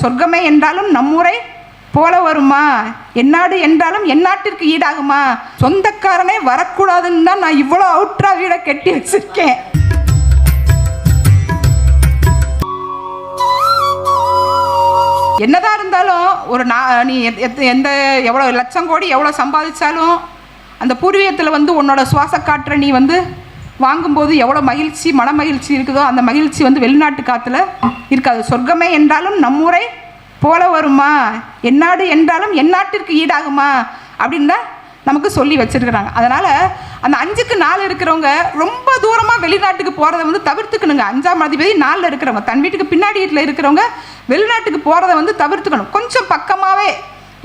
சொர்க்கமே என்றாலும் நம்மூரை போல வருமா? என்னாடு என்றாலும் எந்நாட்டிற்கு ஈடாகுமா? சொந்தக்காரனே வரக்கூடாதுன்னு தான் நான் இவ்வளோ அவுட்ரா வீடை கட்டி வச்சிருக்கேன். என்னதான் இருந்தாலும் ஒரு நா நீ எந்த எவ்வளோ லட்சம் கோடி எவ்வளோ சம்பாதிச்சாலும் அந்த பூர்வீகத்தில் வந்து உன்னோட சுவாச காற்றை நீ வந்து வாங்கும்போது எவ்வளோ மகிழ்ச்சி மன மகிழ்ச்சி இருக்குதோ அந்த மகிழ்ச்சி வந்து வெளிநாட்டு காற்றுல இருக்காது. சொர்க்கமே என்றாலும் நம்மூரை போல வருமா? எந்நாடு என்றாலும் எந்நாட்டிற்கு ஈடாகுமா? அப்படின்னு தான் நமக்கு சொல்லி வச்சிருக்கிறாங்க. அதனால் அந்த அஞ்சுக்கு நாலு இருக்கிறவங்க ரொம்ப தூரமாக வெளிநாட்டுக்கு போகிறத வந்து தவிர்த்துக்கணுங்க. அஞ்சாம் அதிபதி நாலில் இருக்கிறவங்க தன் வீட்டுக்கு பின்னாடி வீட்டில் இருக்கிறவங்க வெளிநாட்டுக்கு போகிறத வந்து தவிர்த்துக்கணும். கொஞ்சம் பக்கமாகவே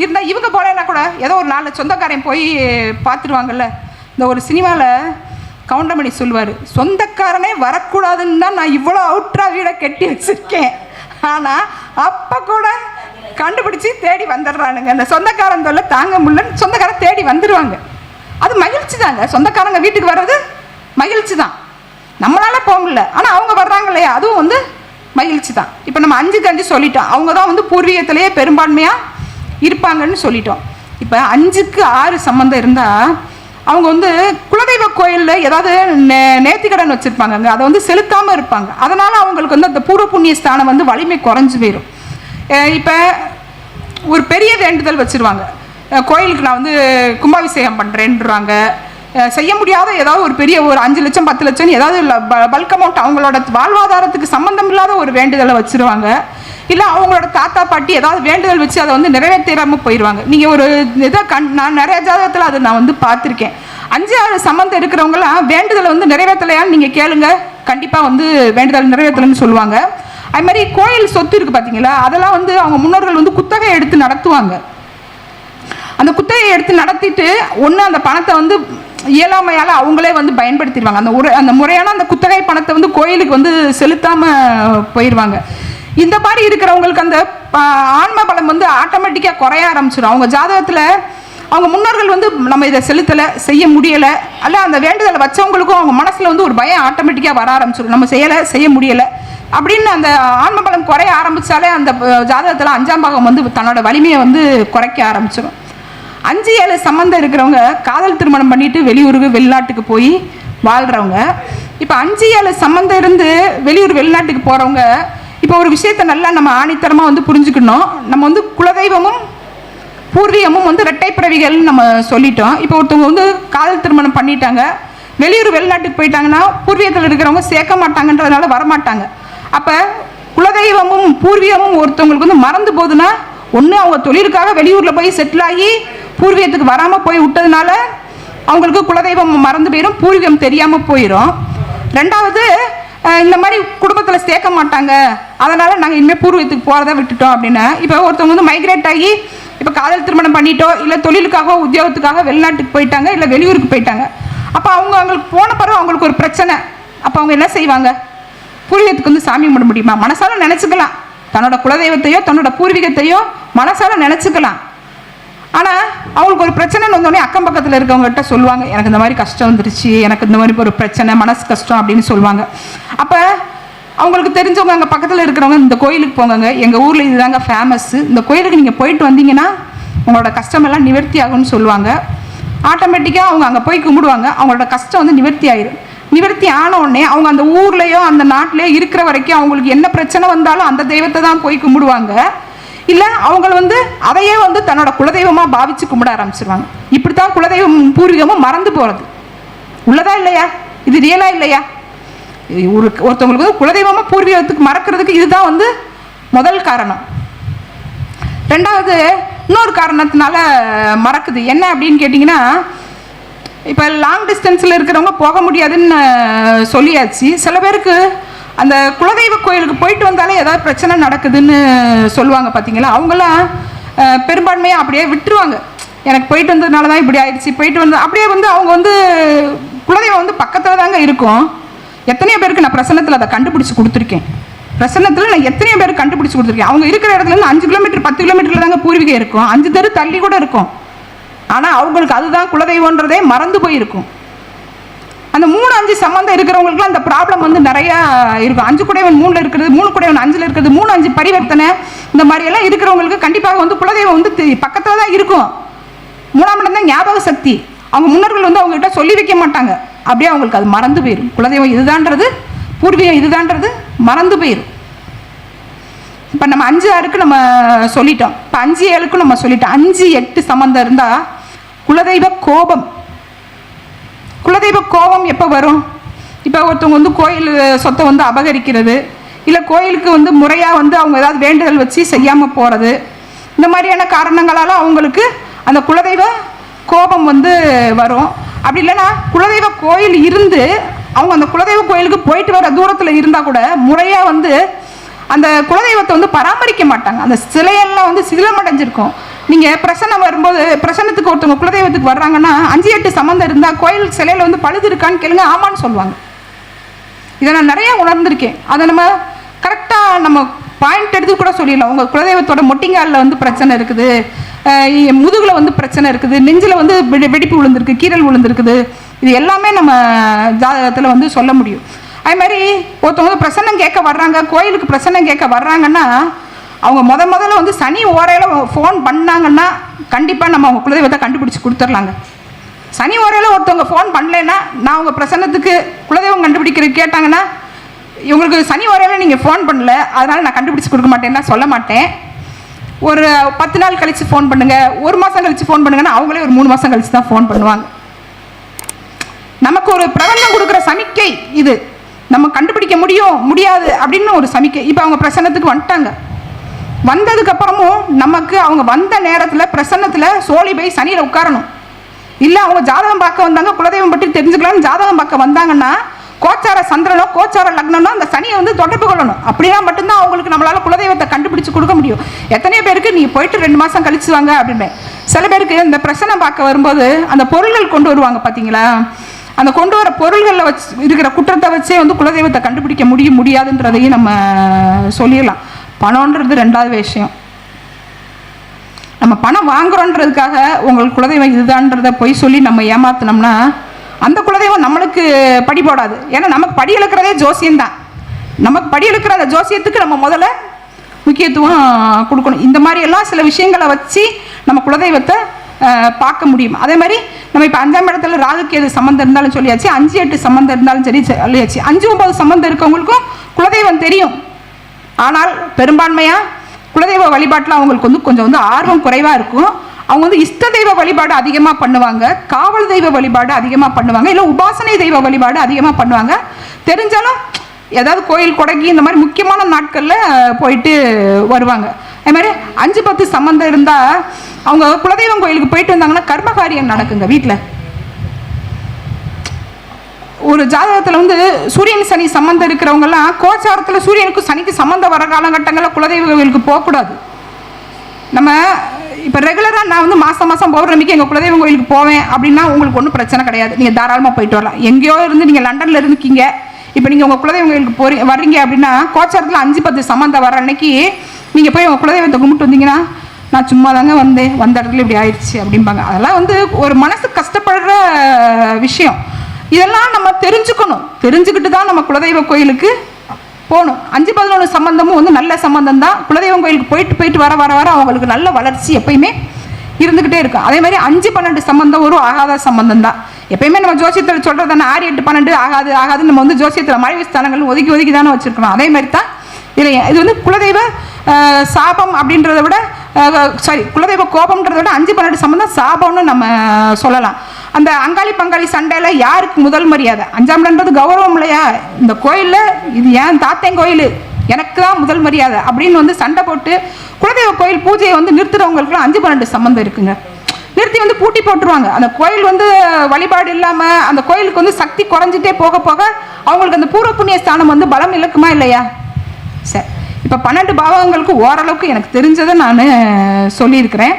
இருந்தால் இவங்க போகலன்னா கூட ஏதோ ஒரு நாலு சொந்தக்காரன் போய் பார்த்துருவாங்கல்ல. இந்த ஒரு சினிமாவில் கவுண்டமணி சொல்லுவார் சொந்தக்காரனே வரக்கூடாதுன்னு தான் நான் இவ்வளோ அவுட்ரா வீடை கட்டி வச்சுருக்கேன். ஆனால் அப்போ கூட கண்டுபிடிச்சி தேடி வந்துடுறானுங்க. அந்த சொந்தக்காரன் தொல்லை தாங்க முடியலன்னு சொந்தக்காரன் தேடி வந்துடுவாங்க அது மகிழ்ச்சி தாங்க. சொந்தக்காரங்க வீட்டுக்கு வர்றது மகிழ்ச்சி தான். நம்மளால போக முடியல. ஆனால் அவங்க வர்றாங்க இல்லையா? அதுவும் வந்து மகிழ்ச்சி தான். இப்போ நம்ம அஞ்சுக்கு அஞ்சு சொல்லிட்டோம். அவங்க தான் வந்து பூர்வீகத்திலேயே பெரும்பான்மையாக இருப்பாங்கன்னு சொல்லிட்டோம். இப்போ அஞ்சுக்கு ஆறு சம்மந்தம் இருந்தால் அவங்க வந்து குலதெய்வ கோயிலில் ஏதாவது நே நேர்த்திக்கடன் வச்சுருப்பாங்கங்க. அதை வந்து செலுத்தாமல் இருப்பாங்க. அதனால் அவங்களுக்கு வந்து அந்த பூர்வ புண்ணிய ஸ்தானம் வந்து வலிமை குறைஞ்சு போயிடும் இப்போ ஒரு பெரிய வேண்டுதல் வச்சுருவாங்க. கோயிலுக்கு நான் வந்து கும்பாபிஷேகம் பண்ணுறேன்றாங்க செய்ய முடியாத ஏதாவது ஒரு பெரிய ஒரு அஞ்சு லட்சம் பத்து லட்சம் ஏதாவது பல்க் அமௌண்ட் அவங்களோட வாழ்வாதாரத்துக்கு சம்மந்தம் இல்லாத ஒரு வேண்டுதலை வச்சுருவாங்க. இல்லை அவங்களோட தாத்தா பாட்டி ஏதாவது வேண்டுதல் வச்சு அதை வந்து நிறைவேற்றாமல் போயிடுவாங்க நீங்கள் ஒரு இதை கண் நான் நிறைய ஜாதகத்தில் அதை நான் வந்து பார்த்துருக்கேன். அஞ்சு ஆறு சம்மந்தம் இருக்கிறவங்களாம் வேண்டுதலை வந்து நிறைவேற்றலையான்னு நீங்கள் கேளுங்க. கண்டிப்பாக வந்து வேண்டுதல் நிறைவேற்றலைன்னு சொல்லுவாங்க. அது மாதிரி கோயில் சொத்து இருக்குது பார்த்தீங்களா அதெல்லாம் வந்து அவங்க முன்னோர்கள் வந்து குத்தகை எடுத்து நடத்துவாங்க. அந்த குத்தகையை எடுத்து நடத்திட்டு ஒன்று அந்த பணத்தை வந்து இயலாமையால் அவங்களே வந்து பயன்படுத்திடுவாங்க. அந்த ஒரு அந்த முறையான அந்த குத்தகை பணத்தை வந்து கோயிலுக்கு வந்து செலுத்தாமல் போயிடுவாங்க இந்த மாதிரி இருக்கிறவங்களுக்கு அந்த ஆன்ம பலம் வந்து ஆட்டோமேட்டிக்காக குறைய ஆரம்பிச்சிடும் அவங்க ஜாதகத்தில் அவங்க முன்னோர்கள் வந்து நம்ம இதை செலுத்தலை செய்ய முடியலை அல்ல அந்த வேண்டுதலை வச்சவங்களுக்கும் அவங்க மனசில் வந்து ஒரு பயம் ஆட்டோமேட்டிக்காக வர ஆரம்பிச்சிடும் நம்ம செய்யலை செய்ய முடியலை அப்படின்னு அந்த ஆன்ம பலம் குறைய ஆரம்பித்தாலே அந்த ஜாதகத்தில் அஞ்சாம் பாகம் வந்து தன்னோட வலிமையை வந்து குறைக்க ஆரம்பிச்சிடும் அஞ்சு ஏழு சம்மந்தம் இருக்கிறவங்க காதல் திருமணம் பண்ணிட்டு வெளியூருக்கு வெளிநாட்டுக்கு போய் வாழ்கிறவங்க இப்போ அஞ்சு ஏழு சம்மந்தம் இருந்து வெளியூர் வெளிநாட்டுக்கு போகிறவங்க இப்போ ஒரு விஷயத்தை நல்லா நம்ம ஆணித்தரமாக வந்து புரிஞ்சுக்கணும். நம்ம வந்து குலதெய்வமும் பூர்வீகமும் வந்து இரட்டை பிறவிகள்னு நம்ம சொல்லிட்டோம். இப்போ ஒருத்தவங்க வந்து காதல் திருமணம் பண்ணிட்டாங்க. வெளியூர் வெளிநாட்டுக்கு போயிட்டாங்கன்னா பூர்வீகத்தில் இருக்கிறவங்க சேர்க்க மாட்டாங்கன்றதுனால வரமாட்டாங்க. அப்போ குலதெய்வமும் பூர்வீகமும் ஒருத்தவங்களுக்கு வந்து மறந்து போகுதுன்னா ஒன்று அவங்க தொழிலுக்காக வெளியூரில் போய் செட்டில் ஆகி பூர்வீகத்துக்கு வராமல் போய் விட்டதுனால அவங்களுக்கு குலதெய்வம் மறந்து போயிடும் பூர்வீகம் தெரியாமல் போயிடும் ரெண்டாவது இந்த மாதிரி சேர்க்க மாட்டாங்க அதனால் நாங்கள் இனிமேல் பூர்வீகத்துக்கு போகிறத விட்டுட்டோம் அப்படின்னு. இப்போ ஒருத்தவங்க வந்து மைக்ரேட் ஆகி இப்போ காதல் திருமணம் பண்ணிட்டோ இல்லை தொழிலுக்காக உத்தியோகத்துக்காக வெளிநாட்டுக்கு போயிட்டாங்க இல்லை வெளியூருக்கு போயிட்டாங்க. அப்போ அவங்க அவங்களுக்கு போன பிறகு அவங்களுக்கு ஒரு பிரச்சனை. அப்போ அவங்க என்ன செய்வாங்க? பூர்வீகத்துக்கு வந்து சாமி கும்பிட முடியுமா? மனசால நினச்சிக்கலாம். தன்னோட குலதெய்வத்தையோ தன்னோட பூர்வீகத்தையோ மனசால நினச்சிக்கலாம். ஆனால் அவங்களுக்கு ஒரு பிரச்சனைன்னு வந்தோடனே அக்கம் பக்கத்தில் இருக்கவங்ககிட்ட சொல்லுவாங்க எனக்கு இந்த மாதிரி கஷ்டம் வந்துருச்சு எனக்கு இந்த மாதிரி ஒரு பிரச்சனை மனசு கஷ்டம் அப்படின்னு சொல்லுவாங்க. அப்போ அவங்களுக்கு தெரிஞ்சவங்க அங்கே பக்கத்தில் இருக்கிறவங்க இந்த கோயிலுக்கு போங்க எங்கள் ஊரில் இதுதாங்க ஃபேமஸ்ஸு இந்த கோயிலுக்கு நீங்கள் போயிட்டு வந்தீங்கன்னா உங்களோட கஷ்டமெல்லாம் நிவர்த்தி ஆகும்னு சொல்லுவாங்க. ஆட்டோமேட்டிக்காக அவங்க அங்கே போய் கும்பிடுவாங்க. அவங்களோட கஷ்டம் வந்து நிவர்த்தி ஆயிரும். நிவர்த்தி ஆன உடனே அவங்க அந்த ஊர்லேயோ அந்த நாட்டிலேயோ இருக்கிற வரைக்கும் அவங்களுக்கு என்ன பிரச்சனை வந்தாலும் அந்த தெய்வத்தை தான் போய் கும்பிடுவாங்க. இல்லை அவங்க வந்து அதையே வந்து தன்னோட குலதெய்வமாக பாவித்து கும்பிட ஆரம்பிச்சிருவாங்க. இப்படி தான் குலதெய்வம் பூர்வீகமும் மறந்து போகிறது உள்ளதா இல்லையா? இது ரியலாக இல்லையா? ஒரு ஒருத்தவங்களுக்கு வந்து குலதெய்வமாக பூர்வீகத்துக்கு மறக்கிறதுக்கு இதுதான் வந்து முதல் காரணம். ரெண்டாவது இன்னொரு காரணத்தினால மறக்குது. என்ன அப்படின்னு கேட்டிங்கன்னா இப்போ லாங் டிஸ்டன்ஸில் இருக்கிறவங்க போக முடியாதுன்னு சொல்லியாச்சு. சில பேருக்கு அந்த குலதெய்வ கோயிலுக்கு போயிட்டு வந்தாலே ஏதாவது பிரச்சனை நடக்குதுன்னு சொல்லுவாங்க பார்த்தீங்களா அவங்களாம் பெரும்பான்மையாக அப்படியே விட்டுருவாங்க. எனக்கு போயிட்டு வந்ததுனால தான் இப்படி ஆயிடுச்சு போயிட்டு வந்து அப்படியே வந்து அவங்க வந்து குலதெய்வம் வந்து பக்கத்தில் தாங்க இருக்கும். எத்தனையோ பேருக்கு நான் பிரசன்னத்தில் அதை கண்டுபிடிச்சி கொடுத்துருக்கேன். பிரசன்னத்தில் நான் எத்தனையோ பேர் கண்டுபிடிச்சி கொடுத்துருக்கேன். அவங்க இருக்கிற இடத்துல இருந்து அஞ்சு கிலோமீட்டர் பத்து கிலோமீட்டரில் தாங்க பூர்வீகம் இருக்கும். அஞ்சு தெரு தள்ளி கூட இருக்கும். ஆனால் அவங்களுக்கு அதுதான் குலதெய்வன்றதே மறந்து போயிருக்கும். அந்த மூணு அஞ்சு சம்மந்தம் இருக்கிறவங்களுக்குலாம் அந்த ப்ராப்ளம் வந்து நிறையா இருக்கும். அஞ்சு குடைவன் மூணில் இருக்கிறது மூணு குடைவன் அஞ்சில் இருக்கிறது மூணு அஞ்சு பரிவர்த்தனை இந்த மாதிரியெல்லாம் இருக்கிறவங்களுக்கு கண்டிப்பாக வந்து குலதெய்வம் வந்து பக்கத்தில் தான் இருக்கும். மூணாம் இடம் தான் ஞாபக சக்தி. அவங்க முன்னோர்கள் வந்து அவங்ககிட்ட சொல்லி வைக்க மாட்டாங்க. அப்படியே அவங்களுக்கு அது மறந்து போயிடும் குலதெய்வம் இதுதான்றது பூர்வீகம் இதுதான்றது மறந்து போயிடும் இப்போ நம்ம அஞ்சு ஆறுக்கு நம்ம சொல்லிட்டோம். இப்போ அஞ்சு ஏழுக்கும் நம்ம சொல்லிட்டோம். அஞ்சு எட்டு சம்மந்தம் இருந்தால் குலதெய்வ கோபம். குலதெய்வ கோபம் எப்போ வரும்? இப்போ ஒருத்தவங்க வந்து கோயில் சொத்தை வந்து அபகரிக்கிறது இல்லை கோயிலுக்கு வந்து முறையாக வந்து அவங்க ஏதாவது வேண்டுதல் வச்சு செய்யாமல் போகிறது இந்த மாதிரியான காரணங்களால் அவங்களுக்கு அந்த குலதெய்வ கோபம் வந்து வரும். அப்படி இல்லைன்னா குலதெய்வ கோயில் இருந்து அவங்க அந்த குலதெய்வ கோயிலுக்கு போயிட்டு வர தூரத்தில் இருந்தால் கூட முறையாக வந்து அந்த குலதெய்வத்தை வந்து பராமரிக்க மாட்டாங்க. அந்த சிலையெல்லாம் வந்து சிதிலமடைஞ்சிருக்கும் நீங்கள் பிரசன்னம் வரும்போது பிரசன்னத்துக்கு ஒருத்தவங்க குலதெய்வத்துக்கு வர்றாங்கன்னா அஞ்சு எட்டு சம்மந்தம் இருந்தால் கோயில் சிலையில் வந்து பழுது இருக்கான்னு கேளுங்க ஆமான்னு சொல்லுவாங்க. இதை நான் நிறைய உணர்ந்திருக்கேன். அதை நம்ம கரெக்டாக நம்ம பாயிண்ட் எடுத்து கூட சொல்லிடலாம். உங்கள் குலதெய்வத்தோட மொட்டிங்காலில் வந்து பிரச்சனை இருக்குது. முதுகில் வந்து பிரச்சனை இருக்குது நெஞ்சில் வந்து வெடி வெடிப்பு விழுந்திருக்கு கீரல் விழுந்திருக்குது. இது எல்லாமே நம்ம ஜாதகத்தில் வந்து சொல்ல முடியும். அதே மாதிரி ஒருத்தவங்க வந்து பிரசன்னம் கேட்க வர்றாங்க கோயிலுக்கு பிரசன்னம் கேட்க வர்றாங்கன்னா அவங்க முத முதல்ல வந்து சனி ஓரையில் ஃபோன் பண்ணாங்கன்னா கண்டிப்பாக நம்ம அவங்க குலதெய்வத்தை கண்டுபிடிச்சி கொடுத்துர்லாங்க. சனி ஓரையில் ஒருத்தவங்க ஃபோன் பண்ணலைன்னா நான் உங்கள் பிரசன்னத்துக்கு குலதெய்வம் கண்டுபிடிக்கிற கேட்டாங்கன்னா இவங்களுக்கு சனி ஓரையில் நீங்கள் ஃபோன் பண்ணல அதனால் நான் கண்டுபிடிச்சி கொடுக்க மாட்டேன்னா சொல்ல மாட்டேன். ஒரு பத்து நாள் கழித்து ஃபோன் பண்ணுங்கள் ஒரு மாதம் கழித்து ஃபோன் பண்ணுங்கன்னா அவங்களே ஒரு மூணு மாதம் கழித்து தான் ஃபோன் பண்ணுவாங்க. நமக்கு ஒரு பிரபந்தம் கொடுக்குற சமிக்கை இது. நம்ம கண்டுபிடிக்க முடியும் முடியாது அப்படின்னு ஒரு சமிக்கை. இப்போ அவங்க பிரசன்னத்துக்கு வந்துட்டாங்க. வந்ததுக்கப்புறமும் நமக்கு அவங்க வந்த நேரத்தில் பிரசன்னத்தில் சோழி போய் சனியில் உட்காரணும். இல்லை அவங்க ஜாதகம் பார்க்க வந்தாங்க குலதெய்வம் பற்றி தெரிஞ்சுக்கலாம்னு ஜாதகம் பார்க்க வந்தாங்கன்னா கோச்சார சந்திரனோ கோச்சார லக்னனோ அந்த சனியை வந்து தொடர்பு கொள்ளணும். அப்படின்னா மட்டும்தான் அவங்களுக்கு நம்மளால குலதெய்வத்தை கண்டுபிடிச்சு கொடுக்க முடியும். எத்தனையோ பேருக்கு நீ போயிட்டு ரெண்டு மாதம் கழிச்சு வாங்க அப்படின்னு. சில பேருக்கு இந்த பிரச்சனை பார்க்க வரும்போது அந்த பொருள்கள் கொண்டு வருவாங்க பார்த்தீங்களா அந்த கொண்டு வர பொருள்களில் வச்சு இருக்கிற குற்றத்தை வச்சே வந்து குலதெய்வத்தை கண்டுபிடிக்க முடியும் முடியாதுன்றதையும் நம்ம சொல்லிடலாம். பணம்ன்றது ரெண்டாவது விஷயம். நம்ம பணம் வாங்குறோன்றதுக்காக உங்களுக்கு குலதெய்வம் இதுதான்றதை போய் சொல்லி நம்ம ஏமாத்தினோம்னா அந்த குலதெய்வம் நம்மளுக்கு படி போடாது. ஏன்னா நமக்கு படி ஜோசியம் தான். நமக்கு படி இழுக்கிற அந்த ஜோசியத்துக்கு நம்ம முதல்ல முக்கியத்துவம் கொடுக்கணும். இந்த மாதிரி எல்லாம் சில விஷயங்களை வச்சு நம்ம குலதெய்வத்தை பார்க்க முடியும். அதே மாதிரி நம்ம இப்போ அஞ்சாம் இடத்துல ராகுக்கு எது சம்மந்தம் இருந்தாலும் சொல்லியாச்சு அஞ்சு எட்டு சம்மந்தம் இருந்தாலும் சரி சொல்லியாச்சு. அஞ்சு ஒன்பது சம்மந்தம் இருக்கவங்களுக்கும் குலதெய்வம் தெரியும். ஆனால் பெரும்பான்மையாக குலதெய்வ வழிபாட்டில் அவங்களுக்கு வந்து கொஞ்சம் வந்து ஆர்வம் குறைவாக இருக்கும். அவங்க வந்து இஷ்ட தெய்வ வழிபாடு அதிகமாக பண்ணுவாங்க காவல் தெய்வ வழிபாடு அதிகமாக பண்ணுவாங்க இல்லை உபாசனை தெய்வ வழிபாடு அதிகமாக பண்ணுவாங்க. தெரிஞ்சாலும் ஏதாவது கோயில் கொடைக்கு இந்த மாதிரி முக்கியமான நாட்களில் போயிட்டு வருவாங்க. அதே மாதிரி அஞ்சு பத்து சம்மந்தம் இருந்தால் அவங்க குலதெய்வம் கோயிலுக்கு போயிட்டு வந்தாங்கன்னா கர்மகாரியம் நடக்குங்க வீட்டில் ஒரு ஜாதகத்தில் வந்து சூரியன் சனி சம்மந்தம் இருக்கிறவங்கலாம் கோச்சாரத்தில் சூரியனுக்கும் சனிக்கு சம்மந்தம் வர காலகட்டங்களில் குலதெய்வ கோயிலுக்கு போகக்கூடாது. நம்ம இப்போ ரெகுலராக நான் வந்து மாதம் மாதம் பௌர்ணமிக்கு எங்கள் குலதெய்வம் கோயிலுக்கு போவேன் அப்படின்னா உங்களுக்கு ஒன்றும் பிரச்சனை கிடையாது. நீங்கள் தாராளமாக போயிட்டு வரலாம். எங்கேயோ இருந்து நீங்கள் லண்டனில் இருக்கீங்க இப்போ நீங்கள் உங்கள் குலதெய்வம் கோயிலுக்கு போறி வர்றீங்க அப்படின்னா கோச்சாரத்தில் அஞ்சு பத்து சம்மந்தம் வர அன்னைக்கு நீங்கள் போய் உங்கள் குலதெய்வத்தை கும்பிட்டு வந்தீங்கன்னா நான் சும்மா தாங்க வந்தேன். வந்த இடத்துல இப்படி ஆயிடுச்சு அப்படிம்பாங்க. அதெல்லாம் வந்து ஒரு மனசு கஷ்டப்படுற விஷயம். இதெல்லாம் நம்ம தெரிஞ்சுக்கணும். தெரிஞ்சுக்கிட்டு தான் நம்ம குலதெய்வ கோயிலுக்கு போகணும். அஞ்சு பதினொன்று சம்பந்தமும் வந்து நல்ல சம்பந்தம் தான் குலதெய்வம் கோயிலுக்கு போயிட்டு போயிட்டு வர வர வர அவங்களுக்கு நல்ல வளர்ச்சி எப்பயுமே இருந்துக்கிட்டே இருக்கும் அதே மாதிரி அஞ்சு பன்னெண்டு சம்பந்தம் ஒரு ஆகாத சம்பந்தம் தான் எப்பயுமே நம்ம ஜோசியத்தில் சொல்கிறது தானே ஆறு எட்டு பன்னெண்டு ஆகாது ஆகாது நம்ம வந்து ஜோசியத்தில் மறைவு ஸ்தானங்கள் ஒதுக்கி ஒதுக்கி தானே வச்சுருக்கணும். அதே மாதிரி தான் இல்லை இது வந்து குலதெய்வ சாபம் அப்படின்றத விட சாரி குலதெய்வ கோபம்ன்றத விட அஞ்சு பன்னெண்டு சம்பந்தம் சாபம்னு நம்ம சொல்லலாம். அந்த அங்காளி பங்காளி சண்டையில் யாருக்கு முதல் மரியாதை? அஞ்சாமடன்றது கௌரவம் இல்லையா? இந்த கோயிலில் இது ஏன் தாத்தேன் கோயில்? எனக்கு தான் முதல் மரியாதை அப்படின்னு வந்து சண்டை போட்டு குலதெய்வ கோயில் பூஜையை வந்து நிறுத்துறவங்களுக்குலாம் அஞ்சு பன்னெண்டு சம்மந்தம் இருக்குங்க. நிறுத்தி வந்து பூட்டி போட்டுருவாங்க. அந்த கோயில் வந்து வழிபாடு இல்லாமல் அந்த கோயிலுக்கு வந்து சக்தி குறைஞ்சிட்டே போக போக அவங்களுக்கு அந்த பூர்வ புண்ணிய ஸ்தானம் வந்து பலம் இழக்குமா இல்லையா? இப்போ பன்னெண்டு பாவகங்களுக்கு ஓரளவுக்கு எனக்கு தெரிஞ்சதை நான் சொல்லியிருக்கிறேன்.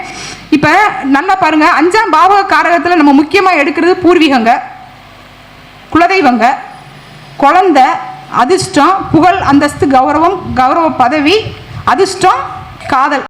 இப்போ நல்லா பாருங்க அஞ்சாம் பாவக காரகத்தில் நம்ம முக்கியமாக எடுக்கிறது பூர்வீகங்க குலதெய்வங்க குழந்தை அதிர்ஷ்டம் புகழ் அந்தஸ்து கௌரவம் கௌரவ பதவி அதிர்ஷ்டம் காதல்.